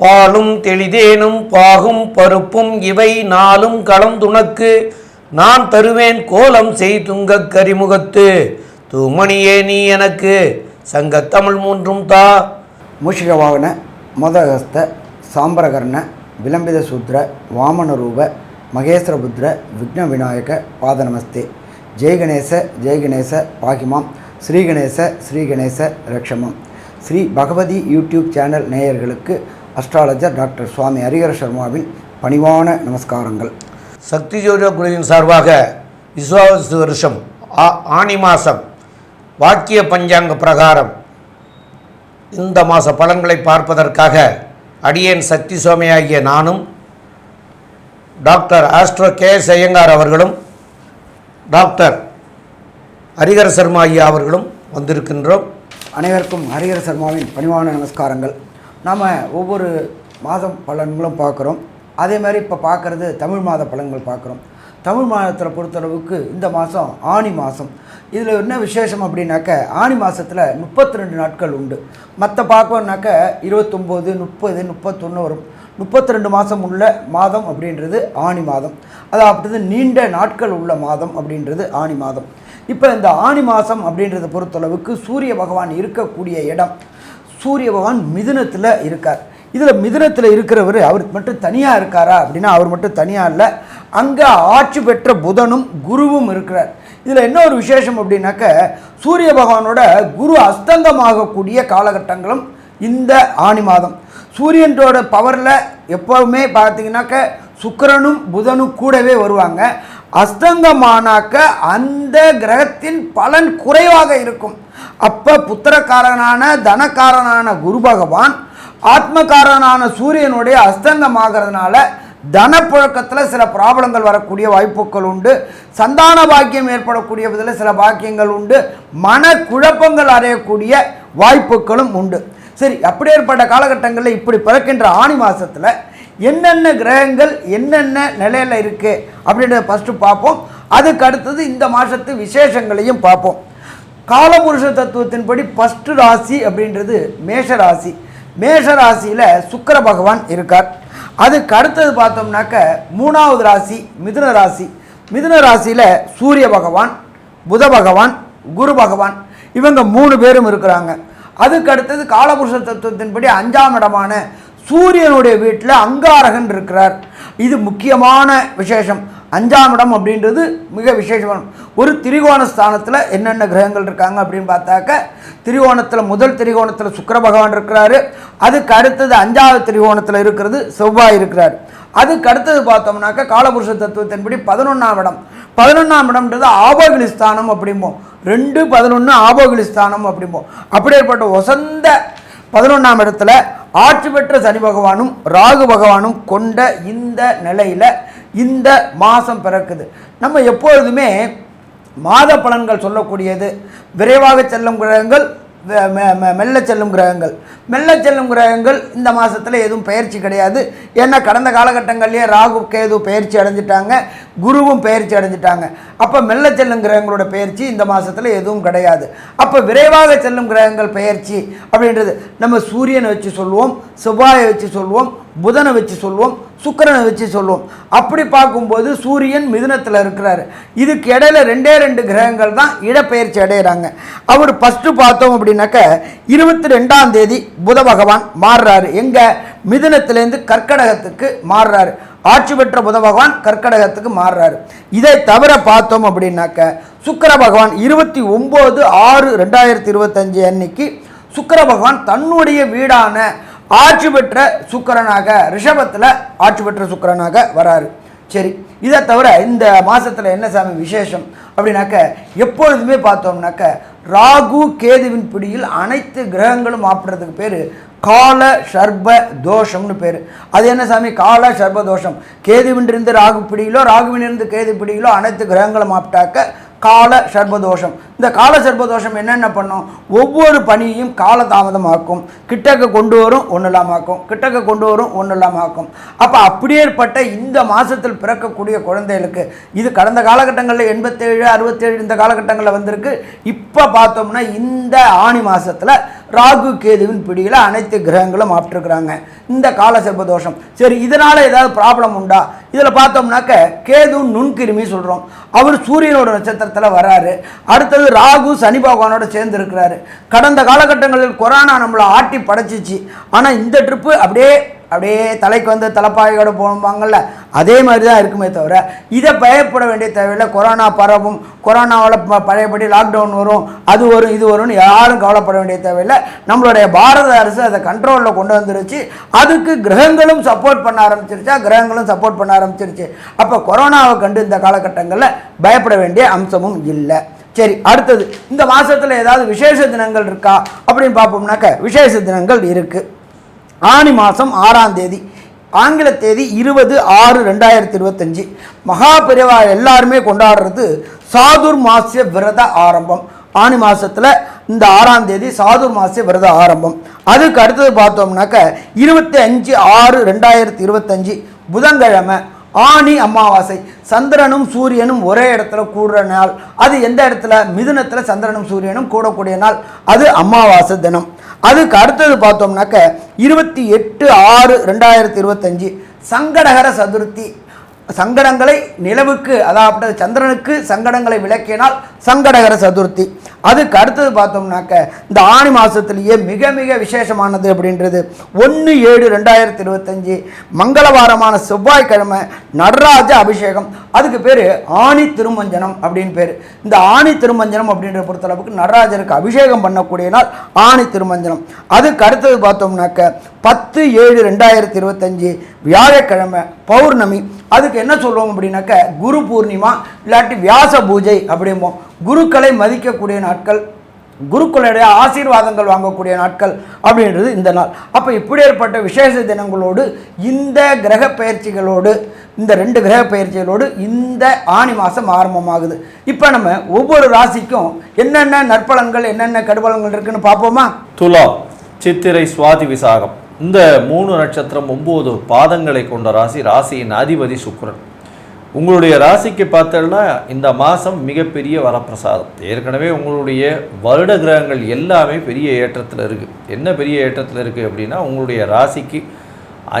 பாலும் தெளிதேனும் பாகும் பருப்பும் இவை நாளும் கலந்துனக்கு நான் தருவேன் கோலம் செய்துங்க கரிமுகத்து. தூமணியே நீ எனக்கு. சங்கத்தமிழ் மூன்றும் தா. மூஷிக வாகன மதஹஸ்த சாம்பரகர்ண விளம்பித சூத்ர வாமனரூப மகேஸ்வரபுத்ர விக்ன விநாயக பாதநமஸ்தே. ஜெய் ஜெயகணேச ஜெய் பாகிமாம். ஸ்ரீகணேச ஸ்ரீகணேச ரக்ஷமம் ஸ்ரீ பகவதி யூடியூப் சேனல் நேயர்களுக்கு அஸ்ட்ராலஜர் டாக்டர் சுவாமி ஹரிஹர சர்மாவின் பணிவான நமஸ்காரங்கள். சக்தி ஜோதிட குழுவின் சார்பாக விஸ்வாவசு வருஷம் ஆ- ஆனி மாதம் வாக்கிய பஞ்சாங்க பிரகாரம். இந்த மாத பலன்களை பார்ப்பதற்காக அடியேன் சக்தி சுவாமியாகிய நானும் doctor astro K S Iyengar அவர்களும் டாக்டர் ஹரிஹர சர்மா ஐயா அவர்களும் வந்திருக்கின்றோம். அனைவருக்கும் ஹரிஹர சர்மாவின் பணிவான நமஸ்காரங்கள். நாம் ஒவ்வொரு மாதம் பலன்களும் பார்க்குறோம். அதே மாதிரி இப்போ பார்க்குறது தமிழ் மாத பலன்கள் பார்க்குறோம். தமிழ் மாதத்தில் பொறுத்தளவுக்கு இந்த மாதம் ஆனி மாதம். இதில் என்ன விசேஷம் அப்படின்னாக்க ஆனி மாதத்தில் முப்பத்தி ரெண்டு நாட்கள் உண்டு. மற்ற பார்க்கணுனாக்க இருபத்தொம்போது முப்பது முப்பத்தொன்று வரும். முப்பத்தி ரெண்டு மாதம் உள்ள மாதம் அப்படின்றது ஆனி மாதம். அதாவது நீண்ட நாட்கள் உள்ள மாதம் அப்படின்றது ஆனி மாதம். இப்போ இந்த ஆனி மாதம் அப்படின்றத பொறுத்தளவுக்கு சூரிய பகவான் இருக்கக்கூடிய இடம் சூரிய பகவான் மிதுனத்தில் இருக்கார். இதில் மிதுனத்தில் இருக்கிறவர் அவர் மட்டும் தனியாக இருக்காரா அப்படின்னா அவர் மட்டும் தனியாக இல்லை. அங்கே ஆட்சி பெற்ற புதனும் குருவும் இருக்கிறார். இதில் என்ன ஒரு விசேஷம் அப்படின்னாக்க சூரிய பகவானோட குரு அஸ்தங்கமாகக்கூடிய காலகட்டங்களும் இந்த ஆனி மாதம். சூரியனோட பவரில் எப்போவுமே பார்த்தீங்கன்னாக்க சுக்கிரனும் புதனும் கூடவே வருவாங்க. அஸ்தங்கமானாக்க அந்த கிரகத்தின் பலன் குறைவாக இருக்கும். அப்போ புத்திரக்காரனான தனக்காரனான குரு பகவான் ஆத்மகாரனான சூரியனுடைய அஸ்தங்கமாகிறதுனால தனப்புழக்கத்தில் சில ப்ராப்ளங்கள் வரக்கூடிய வாய்ப்புகள் உண்டு. சந்தான பாக்கியம் ஏற்படக்கூடிய விதத்தில் சில பாக்கியங்கள் உண்டு. மன குழப்பங்கள் அடையக்கூடிய வாய்ப்புகளும் உண்டு. சரி அப்படி ஏற்பட்ட காலகட்டங்களில் இப்படி பிறக்கின்ற ஆணி மாதத்தில் என்னென்ன கிரகங்கள் என்னென்ன நிலையில் இருக்குது அப்படின்றத ஃபஸ்ட்டு பார்ப்போம். அதுக்கு அடுத்தது இந்த மாதத்து விசேஷங்களையும் பார்ப்போம். காலபுருஷ தத்துவத்தின்படி ஃபஸ்ட்டு ராசி அப்படின்றது மேஷ ராசி. மேஷ ராசியில் சுக்கர பகவான் இருக்கார். அதுக்கு அடுத்தது பார்த்தோம்னாக்க மூணாவது ராசி மிதுன ராசி. மிதுன ராசியில் சூரிய பகவான் புத பகவான் குரு பகவான் இவங்க மூணு பேரும் இருக்கிறாங்க. அதுக்கு அடுத்தது காலபுருஷ தத்துவத்தின்படி அஞ்சாம் இடமான சூரியனுடைய வீட்டில் அங்காரகன் இருக்கிறார். இது முக்கியமான விசேஷம். அஞ்சாம் இடம் அப்படின்றது மிக விசேஷமான ஒரு திரிகோண ஸ்தானத்தில் என்னென்ன கிரகங்கள் இருக்காங்க அப்படின்னு பார்த்தாக்க திரிகோணத்தில் முதல் திரிகோணத்தில் சுக்கர பகவான் இருக்கிறாரு. அதுக்கு அடுத்தது அஞ்சாவது திரிகோணத்தில் இருக்கிறது செவ்வாய் இருக்கிறார். அதுக்கு அடுத்தது பார்த்தோம்னாக்க காலபுருஷ தத்துவத்தின்படி பதினொன்றாம் இடம். பதினொன்றாம் இடம்ன்றது ஆபோகிலிஸ்தானம் அப்படிம்போம். ரெண்டு பதினொன்று ஆபோகிலிஸ்தானம் அப்படிம்போம். அப்படியேற்பட்ட வசந்த பதினொன்றாம் இடத்துல ஆட்சி பெற்ற சனி பகவானும் ராகு பகவானும் கொண்ட இந்த நிலையில் இந்த மாதம் பிறக்குது. நம்ம எப்பொழுதுமே மாத பலன்கள் சொல்லக்கூடியது. விரைவாக செல்லும் கிரகங்கள் மெ- மெல்ல செல்லும் கிரகங்கள். மெல்ல செல்லும் கிரகங்கள் இந்த மாதத்தில் எதுவும் பயிற்சி கிடையாது. ஏன்னா கடந்த காலகட்டங்கள்லேயே ராகு கேது பயிற்சி அடைஞ்சிட்டாங்க. குருவும் பயிற்சி அடைஞ்சிட்டாங்க. அப்போ மெல்ல செல்லும் கிரகங்களோட பயிற்சி இந்த மாதத்தில் எதுவும் கிடையாது. அப்போ விரைவாக செல்லும் கிரகங்கள் பயிற்சி அப்படின்றது நம்ம சூரியனை வச்சு சொல்லுவோம் செவ்வாயை வச்சு சொல்லுவோம் புதனை வச்சு சொல்லுவோம் சுக்கிரனை வச்சு சொல்லுவோம் அப்படி பார்க்கும்போது சூரியன் மிதுனத்தில் இருக்கிறாரு. இதுக்கு இடையில ரெண்டே ரெண்டு கிரகங்கள் தான் இடப்பெயர்ச்சி அடைகிறாங்க அவர் ஃபஸ்ட்டு பார்த்தோம் அப்படின்னாக்க இருபத்தி ரெண்டாம் தேதி புத பகவான் மாறுறாரு. எங்கே? மிதுனத்திலேருந்து கர்க்கடகத்துக்கு மாறுறாரு. ஆட்சி பெற்ற புத பகவான் கர்க்கடகத்துக்கு மாறுறாரு. இதை தவிர பார்த்தோம் அப்படின்னாக்க சுக்கர பகவான் இருபத்தி ஒம்பது ஆறு ரெண்டாயிரத்தி இருபத்தஞ்சு அன்னைக்கு சுக்கர பகவான் தன்னுடைய வீடான ஆட்சி பெற்ற சுக்கிரனாக ரிஷபத்தில் ஆட்சி பெற்ற சுக்கரனாக வராரு. சரி இதை தவிர இந்த மாதத்தில் என்ன சாமி விசேஷம் அப்படின்னாக்க எப்பொழுதுமே பார்த்தோம்னாக்க ராகு கேதுவின் பிடியில் அனைத்து கிரகங்களும் ஆப்பிடுறதுக்கு பேர் கால சர்ப தோஷம்னு பேர். அது என்ன சாமி? கால சர்ப தோஷம். கேதுவினிருந்து ராகு பிடியிலோ ராகுவினிருந்து கேது பிடியிலோ அனைத்து கிரகங்களும் மாப்பிட்டாக்க கால சர்பதோஷம் இந்த கால சர்பதோஷம் என்னென்ன பண்ணும்? ஒவ்வொரு பணியையும் காலதாமதமாக்கும். கிட்டக்க கொண்டு வரும் ஒன்று இல்லாமாக்கும் கிட்டக்க கொண்டு வரும் ஒன்று இல்லாமாக்கும் அப்போ அப்படியேற்பட்ட இந்த மாதத்தில் பிறக்கக்கூடிய குழந்தைகளுக்கு இது கடந்த காலகட்டங்களில் எண்பத்தேழு அறுபத்தேழு இந்த காலகட்டங்களில் வந்திருக்கு. இப்போ பார்த்தோம்னா இந்த ஆணி மாதத்தில் ராகு கேதுவின் பிடியில் அனைத்து கிரகங்களும் ஆப்டிருக்கிறாங்க. இந்த கால சர்பதோஷம் சரி இதனால் ஏதாவது ப்ராப்ளம் உண்டா? இதில் பார்த்தோம்னாக்க கேது நுண்கிருமி சொல்கிறோம் அவர் சூரியனோட நட்சத்திரத்தில் வராரு. அடுத்தது ராகு சனி பகவானோட சேர்ந்து இருக்கிறாரு. கடந்த காலகட்டங்களில் கொரோனா நம்மளை ஆட்டி படைச்சிச்சு. ஆனால் இந்த ட்ரிப்பு அப்படியே அப்படியே தலைக்கு வந்து தலைப்பாயோட போவாங்கள்ல அதே மாதிரி தான் இருக்குமே தவிர இதை பயப்பட வேண்டிய தேவையில்லை. கொரோனா பரவும் கொரோனாவில் ப- பழையபடி லாக்டவுன் வரும் அது வரும் இது வரும்னு யாரும் கவலைப்பட வேண்டிய தேவையில்லை. நம்மளுடைய பாரத அரசு அதை கண்ட்ரோலில் கொண்டு வந்துருச்சு. அதுக்கு கிரகங்களும் சப்போர்ட் பண்ண ஆரம்பிச்சிருச்சா. கிரகங்களும் சப்போர்ட் பண்ண ஆரம்பிச்சிருச்சு. அப்போ கொரோனாவை கண்டு இந்த காலகட்டங்களில் பயப்பட வேண்டிய அம்சமும் இல்லை. சரி அடுத்தது இந்த மாதத்தில் ஏதாவது விசேஷ தினங்கள் இருக்கா? அப்படின்னு பார்ப்போம்னாக்க விசேஷ தினங்கள் இருக்குது ஆனி மாதம் ஆறாம் தேதி ஆங்கில தேதி இருபது ஆறு ரெண்டாயிரத்தி இருபத்தஞ்சி. மகாபெரிவா எல்லாருமே கொண்டாடுறது சாதுர் மாசிய விரத ஆரம்பம். ஆனி மாதத்தில் இந்த ஆறாம் தேதி சாதுர் மாசிய விரத ஆரம்பம். அதுக்கு அடுத்தது பார்த்தோம்னாக்க இருபத்தி அஞ்சு ஆறு ரெண்டாயிரத்தி இருபத்தஞ்சி புதன்கிழமை ஆனி அமாவாசை. சந்திரனும் சூரியனும் ஒரே இடத்துல கூடுற நாள். அது எந்த இடத்துல? மிதுனத்தில் சந்திரனும் சூரியனும் கூடக்கூடிய நாள். அது அமாவாசை தினம். அதுக்கு அடுத்தது பார்த்தோம்னாக்க இருபத்தி எட்டு ஆறு ரெண்டாயிரத்தி இருபத்தஞ்சி. சங்கடகர சதுர்த்தி. சங்கடங்களை நிலவுக்கு அதாவது சந்திரனுக்கு சங்கடங்களை விளக்கினால் சங்கடகர சதுர்த்தி. அதுக்கு அடுத்தது பார்த்தோம்னாக்க இந்த ஆணி மாதத்துலேயே மிக மிக விசேஷமானது அப்படின்றது. ஒன்று ஏழு ரெண்டாயிரத்தி இருபத்தஞ்சி மங்களவாரமான செவ்வாய்க்கிழமை நடராஜ அபிஷேகம். அதுக்கு பேர் ஆணி திருமஞ்சனம் அப்படின்னு பேர். இந்த ஆணி திருமஞ்சனம் அப்படின்ற பொறுத்தளவுக்கு நடராஜருக்கு அபிஷேகம் பண்ணக்கூடிய நாள் ஆணி திருமஞ்சனம். அதுக்கு அடுத்தது பார்த்தோம்னாக்க பத்து ஏழு ரெண்டாயிரத்தி இருபத்தஞ்சி வியாழக்கிழமை பௌர்ணமி. அதுக்கு என்ன சொல்லுவோம் அப்படின்னாக்க குரு பூர்ணிமா இல்லாட்டி வியாச பூஜை அப்படிம்போம். குருக்களை மதிக்கக்கூடிய நாட்கள் குருக்களுடைய ஆசீர்வாதங்கள் வாங்கக்கூடிய நாட்கள் அப்படின்றது இந்த நாள். அப்போ இப்படி ஏற்பட்ட விசேஷ தினங்களோடு இந்த கிரக பயிற்சிகளோடு இந்த ரெண்டு கிரக பயிற்சிகளோடு இந்த ஆணி மாதம் ஆரம்பமாகுது. இப்போ நம்ம ஒவ்வொரு ராசிக்கும் என்னென்ன நற்பலன்கள் என்னென்ன கடுபலங்கள் இருக்குன்னு பார்ப்போமா? துலா சித்திரை சுவாதி விசாகம். இந்த மூணு நட்சத்திரம் ஒம்பது பாதங்களை கொண்ட ராசி ராசியின் அதிபதி சுக்கரன். உங்களுடைய ராசிக்கு பார்த்தோம்னா இந்த மாதம் மிகப்பெரிய வரப்பிரசாதம். ஏற்கனவே உங்களுடைய வருட கிரகங்கள் எல்லாமே பெரிய ஏற்றத்தில் இருக்குது என்ன பெரிய ஏற்றத்தில் இருக்குது அப்படின்னா உங்களுடைய ராசிக்கு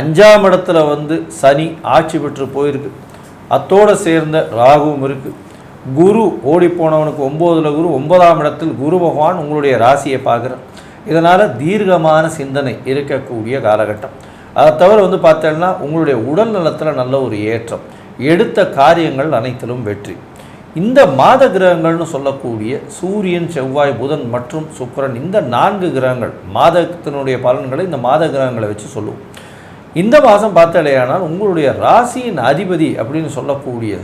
அஞ்சாம் இடத்துல வந்து சனி ஆட்சி பெற்று போயிருக்கு. அத்தோடு சேர்ந்த ராகுவும் இருக்குது குரு ஓடி போனவனுக்கு ஒம்போதில் குரு ஒன்பதாம் இடத்தில் குரு பகவான் உங்களுடைய ராசியை பார்க்குறேன் இதனால் தீர்க்கமான சிந்தனை இருக்கக்கூடிய காலகட்டம். அதை தவிர வந்து பார்த்தோம்னா உங்களுடைய உடல் நலத்தில் நல்ல ஒரு ஏற்றம். எடுத்த காரியங்கள் அனைத்திலும் வெற்றி. இந்த மாத கிரகங்கள்னு சொல்லக்கூடிய சூரியன் செவ்வாய் புதன் மற்றும் சுக்கிரன் இந்த நான்கு கிரகங்கள் மாதத்தினுடைய பலன்களை இந்த மாத கிரகங்களை வச்சு சொல்லுவோம். இந்த மாதம் பார்த்தாலேயானால் உங்களுடைய ராசியின் அதிபதி அப்படின்னு சொல்லக்கூடிய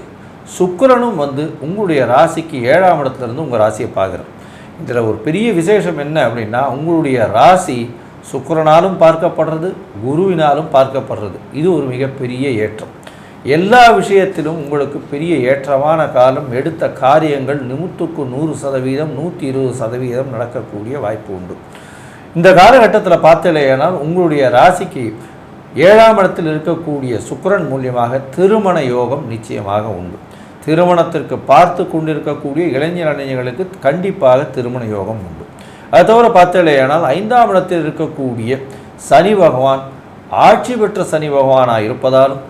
சுக்கரனும் வந்து உங்களுடைய ராசிக்கு ஏழாம் இடத்துலேருந்து உங்கள் ராசியை பார்க்குறேன் இதில் ஒரு பெரிய விசேஷம் என்ன அப்படின்னா உங்களுடைய ராசி சுக்கரனாலும் பார்க்கப்படுறது குருவினாலும் பார்க்கப்படுறது. இது ஒரு மிகப்பெரிய ஏற்றம். எல்லா விஷயத்திலும் உங்களுக்கு பெரிய ஏற்றமான காலம் எடுத்த காரியங்கள் நிமித்துக்கு நூறு சதவீதம் நூற்றி இருபது சதவீதம் நடக்கக்கூடிய வாய்ப்பு உண்டு. இந்த காலகட்டத்தில் பார்த்தலையானால் உங்களுடைய ராசிக்கு ஏழாம் இடத்தில் இருக்கக்கூடிய சுக்கிரன் மூலியமாக திருமண யோகம் நிச்சயமாக உண்டு. திருமணத்திற்கு பார்த்து கொண்டிருக்கக்கூடிய இளைஞர் இளைஞர்களுக்கு கண்டிப்பாக திருமண யோகம் உண்டு. அது தவிர பார்த்தலையானால் ஐந்தாம் இடத்தில் இருக்கக்கூடிய சனி பகவான் ஆட்சி பெற்ற சனி பகவானாக இருப்பதாலும்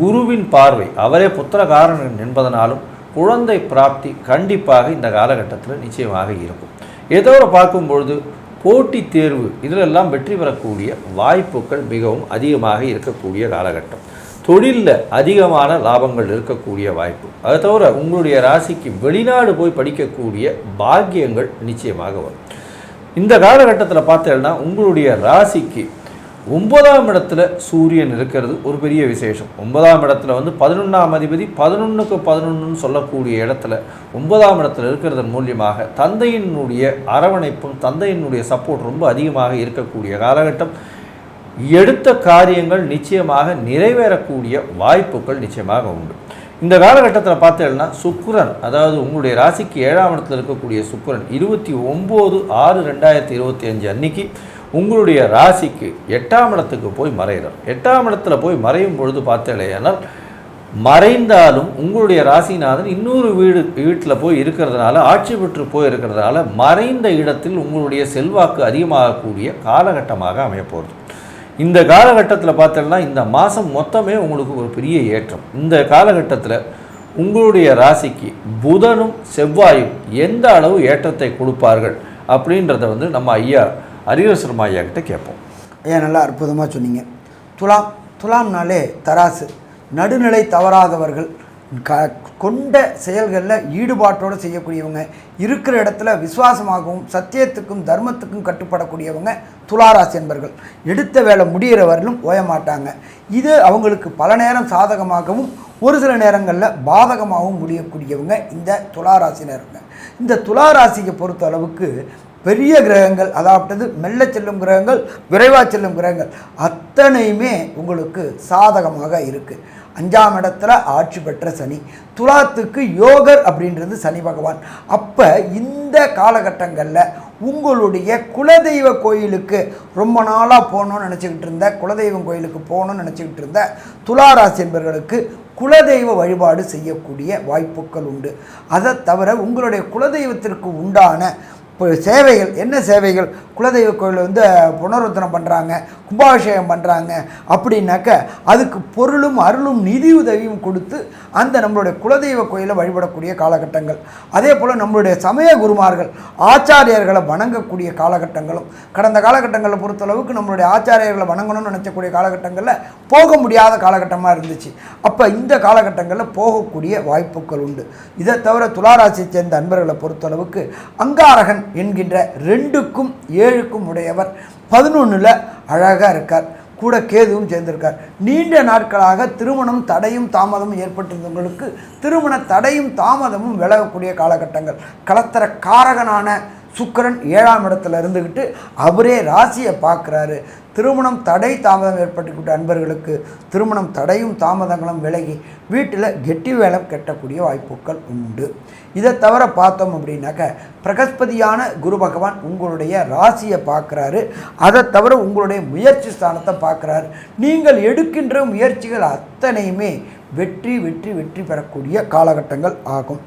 குருவின் பார்வை அவரே புத்திரகாரன் என்பதனாலும் குழந்தை பிராப்தி கண்டிப்பாக இந்த காலகட்டத்தில் நிச்சயமாக இருக்கும். ஏதோ ஒரு பார்க்கும் பொழுது போட்டி தேர்வு இதிலெல்லாம் வெற்றி பெறக்கூடிய வாய்ப்புகள் மிகவும் அதிகமாக இருக்கக்கூடிய காலகட்டம். தொழிலில் அதிகமான லாபங்கள் இருக்கக்கூடிய வாய்ப்பு. அதை தவிர உங்களுடைய ராசிக்கு வெளிநாடு போய் படிக்கக்கூடிய பாக்கியங்கள் நிச்சயமாக வரும். இந்த காலகட்டத்தில் பார்த்தேன்னா உங்களுடைய ராசிக்கு ஒன்பதாம் இடத்துல சூரியன் இருக்கிறது ஒரு பெரிய விசேஷம். ஒன்பதாம் இடத்துல வந்து பதினொன்றாம் அதிபதி பதினொன்றுக்கு பதினொன்றுன்னு சொல்லக்கூடிய இடத்துல ஒன்பதாம் இடத்துல இருக்கிறதன் மூலியமாக தந்தையினுடைய அரவணைப்பும் தந்தையினுடைய சப்போர்ட் ரொம்ப அதிகமாக இருக்கக்கூடிய காலகட்டம். எடுத்த காரியங்கள் நிச்சயமாக நிறைவேறக்கூடிய வாய்ப்புகள் நிச்சயமாக உண்டு. இந்த காலகட்டத்தில் பார்த்தீங்கன்னா சுக்கிரன் அதாவது உங்களுடைய ராசிக்கு ஏழாம் இடத்துல இருக்கக்கூடிய சுக்கிரன் இருபத்தி ஒம்பது ஆறு ரெண்டாயிரத்தி இருபத்தி அஞ்சு அன்னைக்கு உங்களுடைய ராசிக்கு எட்டாம் இடத்துக்கு போய் மறைகிறார். எட்டாம் இடத்துல போய் மறையும் பொழுது பார்த்தேனால் மறைந்தாலும் உங்களுடைய ராசிநாதன் இன்னொரு வீடு வீட்டில் போய் இருக்கிறதுனால ஆட்சி பெற்று போய் இருக்கிறதுனால மறைந்த இடத்தில் உங்களுடைய செல்வாக்கு அதிகமாகக்கூடிய காலகட்டமாக அமையப்போகுது இந்த காலகட்டத்தில் பார்த்தோம்னா இந்த மாதம் மொத்தமே உங்களுக்கு ஒரு பெரிய ஏற்றம். இந்த காலகட்டத்தில் உங்களுடைய ராசிக்கு புதனும் செவ்வாயும் எந்த அளவு ஏற்றத்தை கொடுப்பார்கள் அப்படின்றத வந்து நம்ம ஐயா அரியரசர்மா ஐயா கிட்ட கேட்போம். ஐயா நல்லா அற்புதமாக சொன்னீங்க. துலாம் துலாம்னாலே தராசு. நடுநிலை தவறாதவர்கள் க கொண்ட செயல்களில் ஈடுபாட்டோடு செய்யக்கூடியவங்க இருக்கிற இடத்துல விசுவாசமாகவும் சத்தியத்துக்கும் தர்மத்துக்கும் கட்டுப்படக்கூடியவங்க துளாராசி என்பர்கள். எடுத்த வேலை முடிகிற வரலும் ஓய மாட்டாங்க. இது அவங்களுக்கு பல நேரம் சாதகமாகவும் ஒரு சில நேரங்களில் பாதகமாகவும் முடியக்கூடியவங்க இந்த துளாராசினருங்க இந்த துளாராசியை பொறுத்த அளவுக்கு பெரிய கிரகங்கள் அதாவது மெல்ல செல்லும் கிரகங்கள் விரைவாக செல்லும் கிரகங்கள் அத்தனையுமே உங்களுக்கு சாதகமாக இருக்குது அஞ்சாம் இடத்துல ஆட்சி பெற்ற சனி. துலாத்துக்கு யோகர் அப்படின்றது சனி பகவான். அப்போ இந்த காலகட்டங்களில் உங்களுடைய குலதெய்வ கோயிலுக்கு ரொம்ப நாளாக போகணும்னு நினச்சிக்கிட்டு இருந்த குலதெய்வம் கோயிலுக்கு போகணும்னு நினச்சிக்கிட்டு இருந்த துளாராசி என்பவர்களுக்கு குலதெய்வ வழிபாடு செய்யக்கூடிய வாய்ப்புகள் உண்டு. அதை தவிர உங்களுடைய குலதெய்வத்திற்கு உண்டான இப்போ சேவைகள் என்ன சேவைகள்? குலதெய்வ கோயிலில் வந்து புனருத்தனம் பண்ணுறாங்க கும்பாபிஷேகம் பண்ணுறாங்க அப்படின்னாக்க அதுக்கு பொருளும் அருளும் நிதி உதவியும் கொடுத்து அந்த நம்மளுடைய குலதெய்வ கோயிலை வழிபடக்கூடிய காலகட்டங்கள். அதே போல் நம்மளுடைய சமய குருமார்கள் ஆச்சாரியர்களை வணங்கக்கூடிய காலகட்டங்களும் கடந்த காலகட்டங்களை பொறுத்தளவுக்கு நம்மளுடைய ஆச்சாரியர்களை வணங்கணும்னு நினச்சக்கூடிய காலகட்டங்களில் போக முடியாத காலகட்டமாக இருந்துச்சு. அப்போ இந்த காலகட்டங்களில் போகக்கூடிய வாய்ப்புகள் உண்டு. இதை தவிர துளாராசியை சேர்ந்த அன்பர்களை பொறுத்தளவுக்கு அங்காரகன் என்கின்ற ரெண்டுக்கும் ஏழுக்கும் உடையவர். பதினொன்றில் அழகாக இருக்கார். கூட கேதுவும் சேர்ந்திருக்கார். நீண்ட நாட்களாக திருமணம் தடையும் தாமதமும் ஏற்பட்டிருந்தவங்களுக்கு திருமண தடையும் தாமதமும் விலகக்கூடிய காலகட்டங்கள். கலத்தர காரகனான சுக்கிரன் ஏழாம் இடத்துல இருந்துக்கிட்டு அவரே ராசியை பார்க்குறாரு. திருமணம் தடை தாமதம் ஏற்பட்டுக்கிட்ட அன்பர்களுக்கு திருமணம் தடையும் தாமதங்களும் விலகி வீட்டில் கெட்டி வேலம் கட்டக்கூடிய வாய்ப்புகள் உண்டு. இதை தவிர பார்த்தோம் அப்படின்னாக்க பிரகஸ்பதியான குரு பகவான் உங்களுடைய ராசியை பார்க்குறாரு. அதை தவிர உங்களுடைய முயற்சி ஸ்தானத்தை பார்க்குறாரு. நீங்கள் எடுக்கின்ற முயற்சிகள் அத்தனையுமே வெற்றி வெற்றி வெற்றி பெறக்கூடிய காலகட்டங்கள் ஆகும்.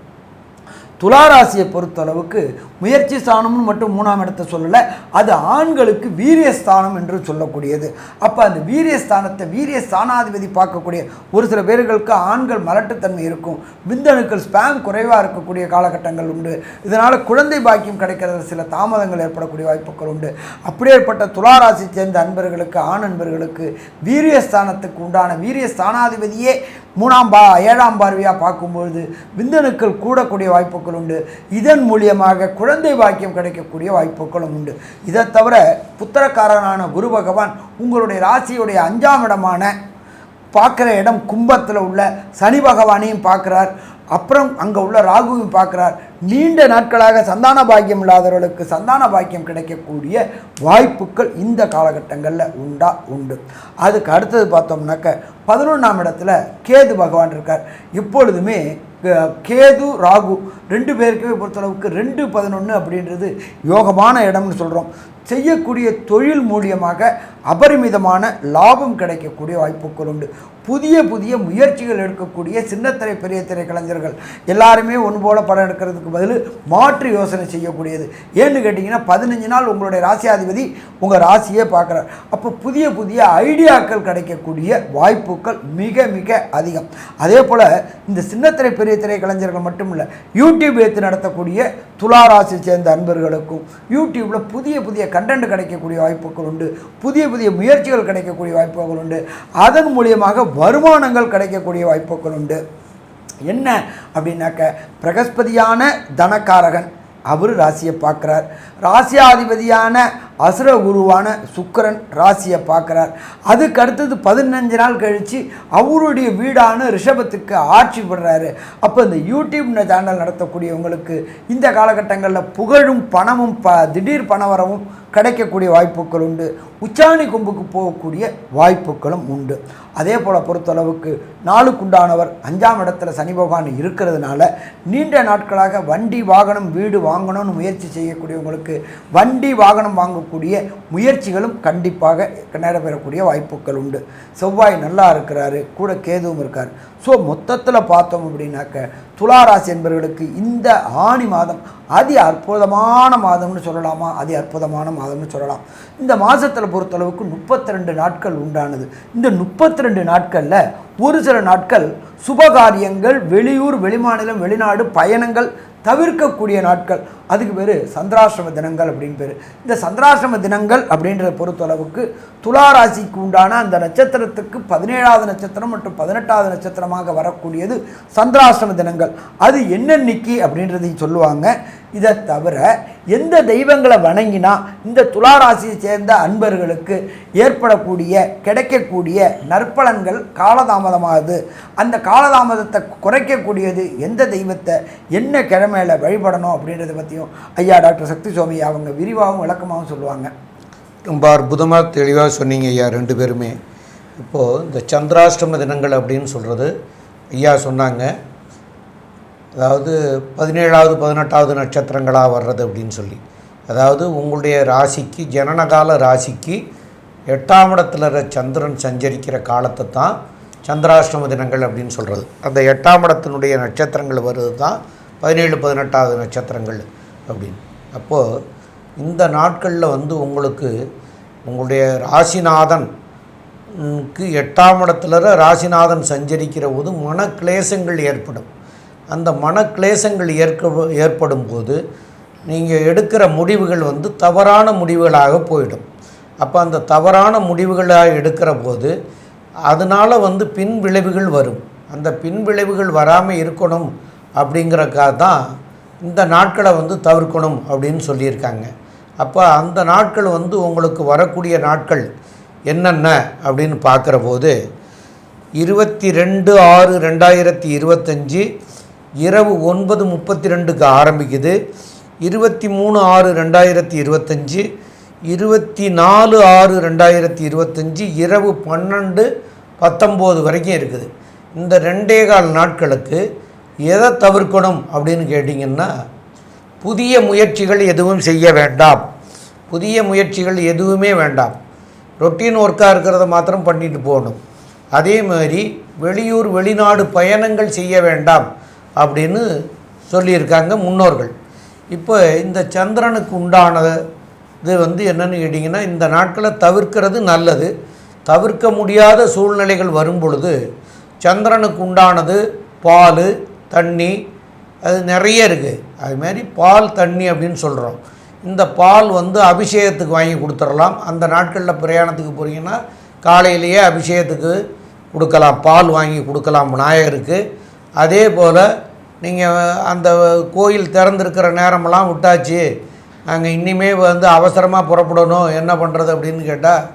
துளாராசியை பொறுத்தளவுக்கு முயற்சி ஸ்தானம்னு மட்டும் மூணாம் இடத்தை சொல்லலை அது ஆண்களுக்கு வீரிய ஸ்தானம் என்று சொல்லக்கூடியது. அப்போ அந்த வீரிய ஸ்தானத்தை வீரிய ஸ்தானாதிபதி பார்க்கக்கூடிய ஒரு சில பேர்களுக்கு ஆண்கள் மலட்டுத்தன்மை இருக்கும். விந்தணுக்கள் ஸ்பேம் குறைவாக இருக்கக்கூடிய காலகட்டங்கள் உண்டு. இதனால் குழந்தை பாக்கியம் கிடைக்கிறது சில தாமதங்கள் ஏற்படக்கூடிய வாய்ப்புகள் உண்டு. அப்படியேற்பட்ட துளாராசி சேர்ந்த அன்பர்களுக்கு ஆண் அன்பர்களுக்கு வீரிய ஸ்தானத்துக்கு உண்டான வீரிய ஸ்தானாதிபதியே மூணாம் பா ஏழாம் பார்வையாக பார்க்கும்பொழுது விந்தணுக்கள் கூடக்கூடிய வாய்ப்புகள் உண்டு. இதன் மூலியமாக குழந்தை பாக்கியம் கிடைக்கக்கூடிய வாய்ப்புகளும் உண்டு. இதை தவிர புத்திரக்காரனான குரு பகவான் உங்களுடைய ராசியுடைய அஞ்சாம் இடமான பார்க்குற இடம் கும்பத்தில் உள்ள சனி பகவானையும் பார்க்குறார். அப்புறம் அங்கே உள்ள ராகுவையும் பார்க்குறார். நீண்ட நாட்களாக சந்தான பாக்கியம் இல்லாதவர்களுக்கு சந்தான பாக்கியம் கிடைக்கக்கூடிய வாய்ப்புகள் இந்த காலகட்டங்களில் உண்டா? உண்டு. அதுக்கு அடுத்தது பார்த்தோம்னாக்க பதினொன்றாம் இடத்துல கேது பகவான் இருக்கார். எப்பொழுதுமே கேது ராகு ரெண்டு பேருக்குமே பொறுத்தளவுக்கு ரெண்டு பதினொன்று அப்படின்றது யோகமான இடம்னு சொல்கிறோம் செய்யக்கூடிய தொழில் மூலியமாக அபரிமிதமான லாபம் கிடைக்கக்கூடிய வாய்ப்புகள் உண்டு. புதிய புதிய முயற்சிகள் எடுக்கக்கூடிய சின்னத்திரை பெரிய திரை கலைஞர்கள். எல்லாருமே ஒன்று போல படம் எடுக்கிறதுக்கு பதில் மாற்று யோசனை செய்யக்கூடியது. ஏன்னு கேட்டிங்கன்னா பதினஞ்சு நாள் உங்களுடைய ராசியாதிபதி உங்கள் ராசியே பார்க்குறார். அப்போ புதிய புதிய ஐடியாக்கள் கிடைக்கக்கூடிய வாய்ப்புகள் மிக மிக அதிகம். அதே போல் இந்த சின்னத்திரை பெரிய திரை கலைஞர்கள் மட்டும் இல்லை யூடியூப் எடுத்து நடத்தக்கூடிய துலா ராசி சேர்ந்த அன்பர்களுக்கும் யூடியூப்பில் புதிய புதிய கண்டென்ட் கிடைக்கக்கூடிய வாய்ப்புகள் உண்டு. புதிய புதிய முயற்சிகள் கிடைக்கக்கூடிய வாய்ப்புகள் உண்டு. அதன் மூலியமாக வருமானங்கள் கிடைக்கக்கூடிய வாய்ப்புகள் உண்டு. என்ன அப்படின்னாக்க பிரகஸ்பதியான தனக்காரகன் அவர் ராசியை பார்க்குறார். ராசியாதிபதியான அசுர குருவான சுக்கிரன் ராசியை பார்க்குறார். அதுக்கு அடுத்தது பதினஞ்சு நாள் கழித்து அவருடைய வீடான ரிஷபத்துக்கு ஆட்சி படுறாரு. அப்போ இந்த யூடியூப் சேனல் நடத்தக்கூடியவங்களுக்கு இந்த காலகட்டங்களில் புகழும் பணமும் ப திடீர் பணவரவும் கிடைக்கக்கூடிய வாய்ப்புகள் உண்டு. உச்சாணி கொம்புக்கு போகக்கூடிய வாய்ப்புகளும் உண்டு. அதே போல் பொறுத்தளவுக்கு நாளுக்குண்டானவர் அஞ்சாம் இடத்துல சனி பகவான் இருக்கிறதுனால நீண்ட நாட்களாக வண்டி வாகனம் வீடு வாங்கணும்னு முயற்சி செய்யக்கூடியவங்களுக்கு வண்டி வாகனம் வாங்கக்கூடிய முயற்சிகளும் கண்டிப்பாக நடைபெறக்கூடிய வாய்ப்புகள் உண்டு. செவ்வாய் நல்லா இருக்கிறாரு கூட கேதுவும் இருக்கார். ஸோ மொத்தத்தில் பார்த்தோம் அப்படின்னாக்க துளாராசி என்பவர்களுக்கு இந்த ஆணி மாதம் அதி அற்புதமான மாதம்னு சொல்லலாமா? அதி அற்புதமான மாதம்னு சொல்லலாம். இந்த மாதத்தில் பொறுத்தளவுக்கு முப்பத்தி ரெண்டு நாட்கள் உண்டானது. இந்த முப்பத்தி ரெண்டு நாட்களில் ஒரு சில நாட்கள் சுபகாரியங்கள் வெளியூர் வெளிமாநிலம் வெளிநாடு பயணங்கள் தவிர்க்கக்கூடிய நாட்கள். அதுக்கு பேர் சந்திராசிரம தினங்கள் அப்படின்னு பேர். இந்த சந்திராசிரம தினங்கள் அப்படின்றத பொறுத்தளவுக்கு துளாராசிக்கு உண்டான அந்த நட்சத்திரத்துக்கு பதினேழாவது நட்சத்திரம் மற்றும் பதினெட்டாவது நட்சத்திரம் நட்சத்திரமாக வரக்கூடியது சந்திராசிரம தினங்கள். அது என்னென்னைக்கு அப்படின்றதையும் சொல்லுவாங்க. இதை தவிர எந்த தெய்வங்களை வணங்கினா இந்த துலா ராசியை சேர்ந்த அன்பர்களுக்கு ஏற்படக்கூடிய கிடைக்கக்கூடிய நற்பலன்கள் காலதாமதமாகுது. அந்த காலதாமதத்தை குறைக்கக்கூடியது எந்த தெய்வத்தை என்ன கிழமையில் வழிபடணும் அப்படின்றத பற்றியும் ஐயா டாக்டர் சக்தி சுவாமி அவங்க விரிவாகவும் விளக்கமாகவும் சொல்லுவாங்க. ரொம்ப அற்புதமாக தெளிவாக சொன்னீங்க ஐயா ரெண்டு பேருமே. இப்போது இந்த சந்திராஷ்டம தினங்கள் அப்படின்னு சொல்கிறது ஐயா சொன்னாங்க. அதாவது பதினேழாவது பதினெட்டாவது நட்சத்திரங்களாக வர்றது அப்படின்னு சொல்லி. அதாவது உங்களுடைய ராசிக்கு ஜனனகால ராசிக்கு எட்டாம் இடத்துல இருக்கிற சந்திரன் சஞ்சரிக்கிற காலத்தை தான் சந்திராஷ்டம தினங்கள் அப்படின்னு சொல்கிறது அந்த எட்டாம் இடத்தினுடைய நட்சத்திரங்கள் வருது தான் பதினேழு பதினெட்டாவது நட்சத்திரங்கள் அப்படின்னு. அப்போது இந்த நாட்களில் வந்து உங்களுக்கு உங்களுடைய ராசிநாதன் எட்டாம் இடத்துல ராசிநாதன் சஞ்சரிக்கிற போது மனக்லேசங்கள் ஏற்படும். அந்த மனக்லேசங்கள் ஏற்க ஏற்படும் போது நீங்கள் எடுக்கிற முடிவுகள் வந்து தவறான முடிவுகளாக போயிடும். அப்போ அந்த தவறான முடிவுகளாக எடுக்கிற போது அதனால் வந்து பின் விளைவுகள் வரும். அந்த பின் விளைவுகள் வராமல் இருக்கணும் அப்படிங்கிறக்காக தான் இந்த நாட்களை வந்து தவிர்க்கணும் அப்படின்னு சொல்லியிருக்காங்க. அப்போ அந்த நாட்கள் வந்து உங்களுக்கு வரக்கூடிய நாட்கள் என்னென்ன அப்படின்னு பார்க்குற போது இருபத்தி ரெண்டு ஆறு ரெண்டாயிரத்தி இருபத்தஞ்சி இரவு ஒன்பது முப்பத்தி ரெண்டுக்கு ஆரம்பிக்குது. இருபத்தி மூணு ஆறு ரெண்டாயிரத்தி இருபத்தஞ்சி இருபத்தி நாலு ஆறு ரெண்டாயிரத்தி இருபத்தஞ்சி இரவு பன்னெண்டு பத்தொம்போது வரைக்கும் இருக்குது. இந்த ரெண்டே கால் நாட்களுக்கு எதை தவிர்க்கணும் அப்படின்னு கேட்டிங்கன்னா புதிய முயற்சிகள் எதுவும் செய்ய வேண்டாம். புதிய முயற்சிகள் எதுவுமே வேண்டாம். ரொட்டீன் ஒர்க்காக இருக்கிறத மாத்திரம் பண்ணிட்டு போகணும். அதே மாதிரி வெளியூர் வெளிநாடு பயணங்கள் செய்ய வேண்டாம் அப்படின்னு சொல்லியிருக்காங்க முன்னோர்கள். இப்போ இந்த சந்திரனுக்கு உண்டானது இது வந்து என்னென்னு கேட்டிங்கன்னா இந்த நாட்களை தவிர்க்கிறது நல்லது. தவிர்க்க முடியாத சூழ்நிலைகள் வரும் பொழுது சந்திரனுக்கு உண்டானது பால் தண்ணி அது நிறைய இருக்குது அது மாதிரி பால் தண்ணி அப்படின்னு சொல்கிறோம் இந்த பால் வந்து அபிஷேகத்துக்கு வாங்கி கொடுத்துடலாம். அந்த நாட்களில் பிரயாணத்துக்கு போகிறீங்கன்னா காலையிலேயே அபிஷேகத்துக்கு கொடுக்கலாம். பால் வாங்கி கொடுக்கலாம் விநாயகருக்கு. அதே போல் நீங்கள் அந்த கோயில் திறந்துருக்கிற நேரமெல்லாம் விட்டாச்சு. நாங்கள் இனிமே வந்து அவசரமாக புறப்படணும். என்ன பண்ணுறது அப்படின்னு கேட்டால்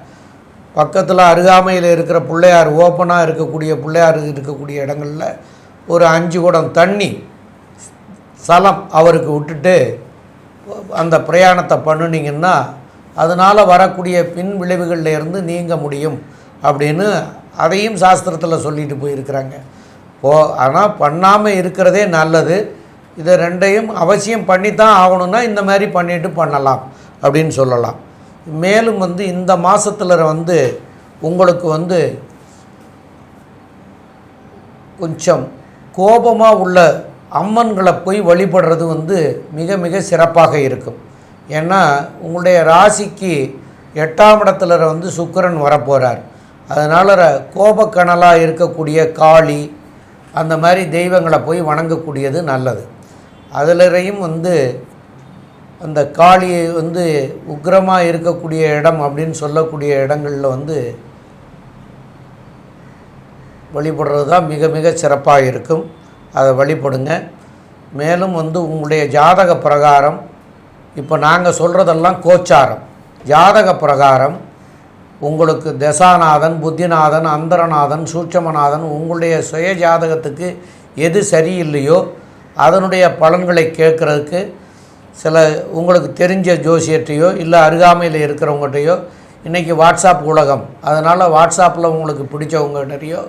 பக்கத்தில் அருகாமையில் இருக்கிற பிள்ளையார் ஓப்பனாக இருக்கக்கூடிய பிள்ளையார் இருக்கக்கூடிய இடங்களில் ஒரு அஞ்சு குடம் தண்ணி சலம் அவருக்கு விட்டுட்டு அந்த பிரயாணத்தை பண்ணுனீங்கன்னா அதனால் வரக்கூடிய பின் விளைவுகளில் இருந்து நீங்க முடியும் அப்படின்னு அதையும் சாஸ்திரத்தில் சொல்லிட்டு போயிருக்கிறாங்க. போ ஆனால் பண்ணாமல் இருக்கிறதே நல்லது. இதை ரெண்டையும் அவசியம் பண்ணித்தான் ஆகணும்னா இந்த மாதிரி பண்ணிட்டு பண்ணலாம் அப்படின்னு சொல்லலாம். மேலும் வந்து இந்த மாதத்தில் வந்து உங்களுக்கு வந்து கொஞ்சம் கோபமாக உள்ள அம்மன்களை போய் வழிபடுறது வந்து மிக மிக சிறப்பாக இருக்கும். ஏன்னா உங்களுடைய ராசிக்கு எட்டாம் இடத்துல வந்து சுக்கிரன் வரப்போகிறார் அதனால் கோபக்கணலாக இருக்கக்கூடிய காளி அந்த மாதிரி தெய்வங்களை போய் வணங்கக்கூடியது நல்லது. அதிலரையும் வந்து அந்த காளி வந்து உக்கிரமாக இருக்கக்கூடிய இடம் அப்படின்னு சொல்லக்கூடிய இடங்களில் வந்து வழிபடுறது தான் மிக மிக சிறப்பாக இருக்கும். அதை வழிபடுங்க. மேலும் வந்து உங்களுடைய ஜாதக பிரகாரம் இப்போ நாங்கள் சொல்கிறதெல்லாம் கோச்சாரம். ஜாதக பிரகாரம் உங்களுக்கு தசாநாதன் புத்திநாதன் அந்தரநாதன் சூட்சமநாதன் உங்களுடைய சுய ஜாதகத்துக்கு எது சரியில்லையோ அதனுடைய பலன்களை கேட்குறதுக்கு சில உங்களுக்கு தெரிஞ்ச ஜோசியர்கிட்டையோ இல்லை அருகாமையில் இருக்கிறவங்ககிட்டையோ இன்றைக்கி வாட்ஸ்அப் உலகம். அதனால் வாட்ஸ்அப்பில் உங்களுக்கு பிடிச்சவங்ககிட்டயோ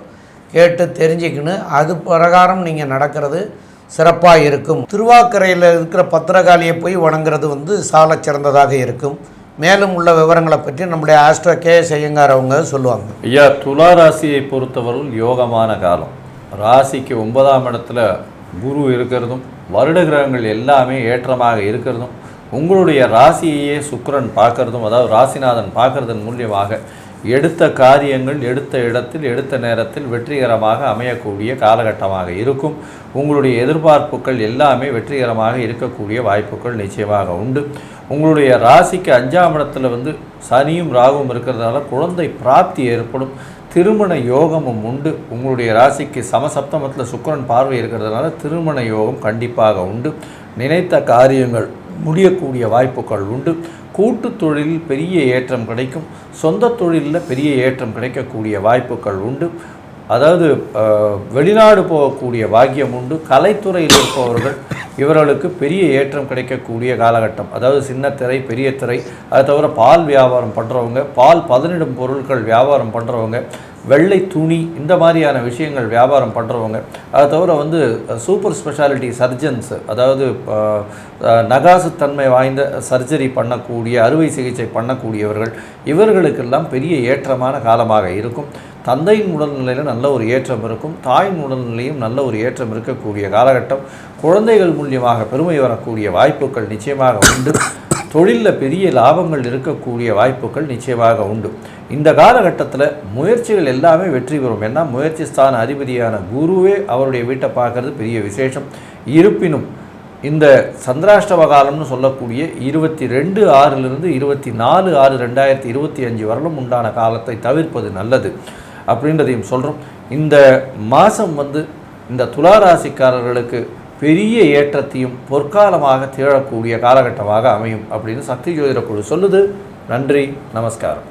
கேட்டு தெரிஞ்சுக்கின்னு அது பிரகாரம் நீங்கள் நடக்கிறது சிறப்பாக இருக்கும். திருவாக்கரையில் இருக்கிற பத்திரகாளியை போய் வணங்குறது வந்து சாலச் சிறந்ததாக இருக்கும். மேலும் உள்ள விவரங்களை பற்றி நம்முடைய ஆஸ்ட்ரோ கே செய்யங்கார் அவங்க சொல்லுவாங்க. ஐயா துலா ராசியை பொறுத்தவரையில் யோகமான காலம். ராசிக்கு ஒன்பதாம் இடத்துல குரு இருக்கிறதும் வருட கிரகங்கள் எல்லாமே ஏற்றமாக இருக்கிறதும் உங்களுடைய ராசியையே சுக்கரன் பார்க்கறதும் அதாவது ராசிநாதன் பார்க்கறதன் மூலியமாக எடுத்த காரியங்கள் எடுத்த இடத்தில் எடுத்த நேரத்தில் வெற்றிகரமாக அமையக்கூடிய காலகட்டமாக இருக்கும். உங்களுடைய எதிர்பார்ப்புகள் எல்லாமே வெற்றிகரமாக இருக்கக்கூடிய வாய்ப்புகள் நிச்சயமாக உண்டு. உங்களுடைய ராசிக்கு அஞ்சாம் இடத்துல வந்து சனியும் ராகுவும் இருக்கிறதுனால குழந்தை பிராப்தி ஏற்படும். திருமண யோகமும் உண்டு. உங்களுடைய ராசிக்கு சமசப்தமத்தில் சுக்கரன் பார்வை இருக்கிறதுனால திருமண யோகம் கண்டிப்பாக உண்டு. நினைத்த காரியங்கள் முடியக்கூடிய வாய்ப்புகள் உண்டு. கூட்டு தொழிலில் பெரிய ஏற்றம் கிடைக்கும். சொந்த தொழிலில் பெரிய ஏற்றம் கிடைக்கக்கூடிய வாய்ப்புகள் உண்டு. அதாவது வெளிநாடு போகக்கூடிய பாக்கியம் உண்டு. கலைத்துறையில் இருப்பவர்கள் இவர்களுக்கு பெரிய ஏற்றம் கிடைக்கக்கூடிய காலகட்டம். அதாவது சின்ன திரை பெரிய திரை. அது தவிர பால் வியாபாரம் பண்ணுறவங்க பால் பதனிடும் பொருட்கள் வியாபாரம் பண்ணுறவங்க வெள்ளை துணி இந்த மாதிரியான விஷயங்கள் வியாபாரம் பண்ணுறவங்க அதை தவிர வந்து சூப்பர் ஸ்பெஷாலிட்டி சர்ஜன்ஸ் அதாவது நகாசுத்தன்மை வாய்ந்த சர்ஜரி பண்ணக்கூடிய அறுவை சிகிச்சை பண்ணக்கூடியவர்கள் இவர்களுக்கெல்லாம் பெரிய ஏற்றமான காலமாக இருக்கும். தந்தையின் உடல்நிலையில் நல்ல ஒரு ஏற்றம் இருக்கும். தாயின் உடல்நிலையும் நல்ல ஒரு ஏற்றம் இருக்கக்கூடிய காலகட்டம். குழந்தைகள் மூலியமாக பெருமை வரக்கூடிய வாய்ப்புகள் நிச்சயமாக உண்டு. தொழிலில் பெரிய லாபங்கள் இருக்கக்கூடிய வாய்ப்புகள் நிச்சயமாக உண்டு. இந்த காலகட்டத்தில் முயற்சிகள் எல்லாமே வெற்றி பெறும். ஏன்னா முயற்சி ஸ்தான அதிபதியான குருவே அவருடைய வீட்டை பார்க்கறது பெரிய விசேஷம். இருப்பினும் இந்த சந்திராஷ்டம காலம்னு சொல்லக்கூடிய இருபத்தி ரெண்டு ஆறிலிருந்து இருபத்தி நாலு ஆறு ரெண்டாயிரத்தி இருபத்தி அஞ்சு வரலும் உண்டான காலத்தை தவிர்ப்பது நல்லது அப்படின்றதையும் சொல்கிறோம் இந்த மாதம் வந்து இந்த துலா ராசிக்காரர்களுக்கு பெரிய ஏற்றத்தையும் பொற்காலமாக திகழக்கூடிய காலகட்டமாக அமையும் அப்படின்னு சக்தி ஜோதிட குழு சொல்லுது. நன்றி நமஸ்காரம்.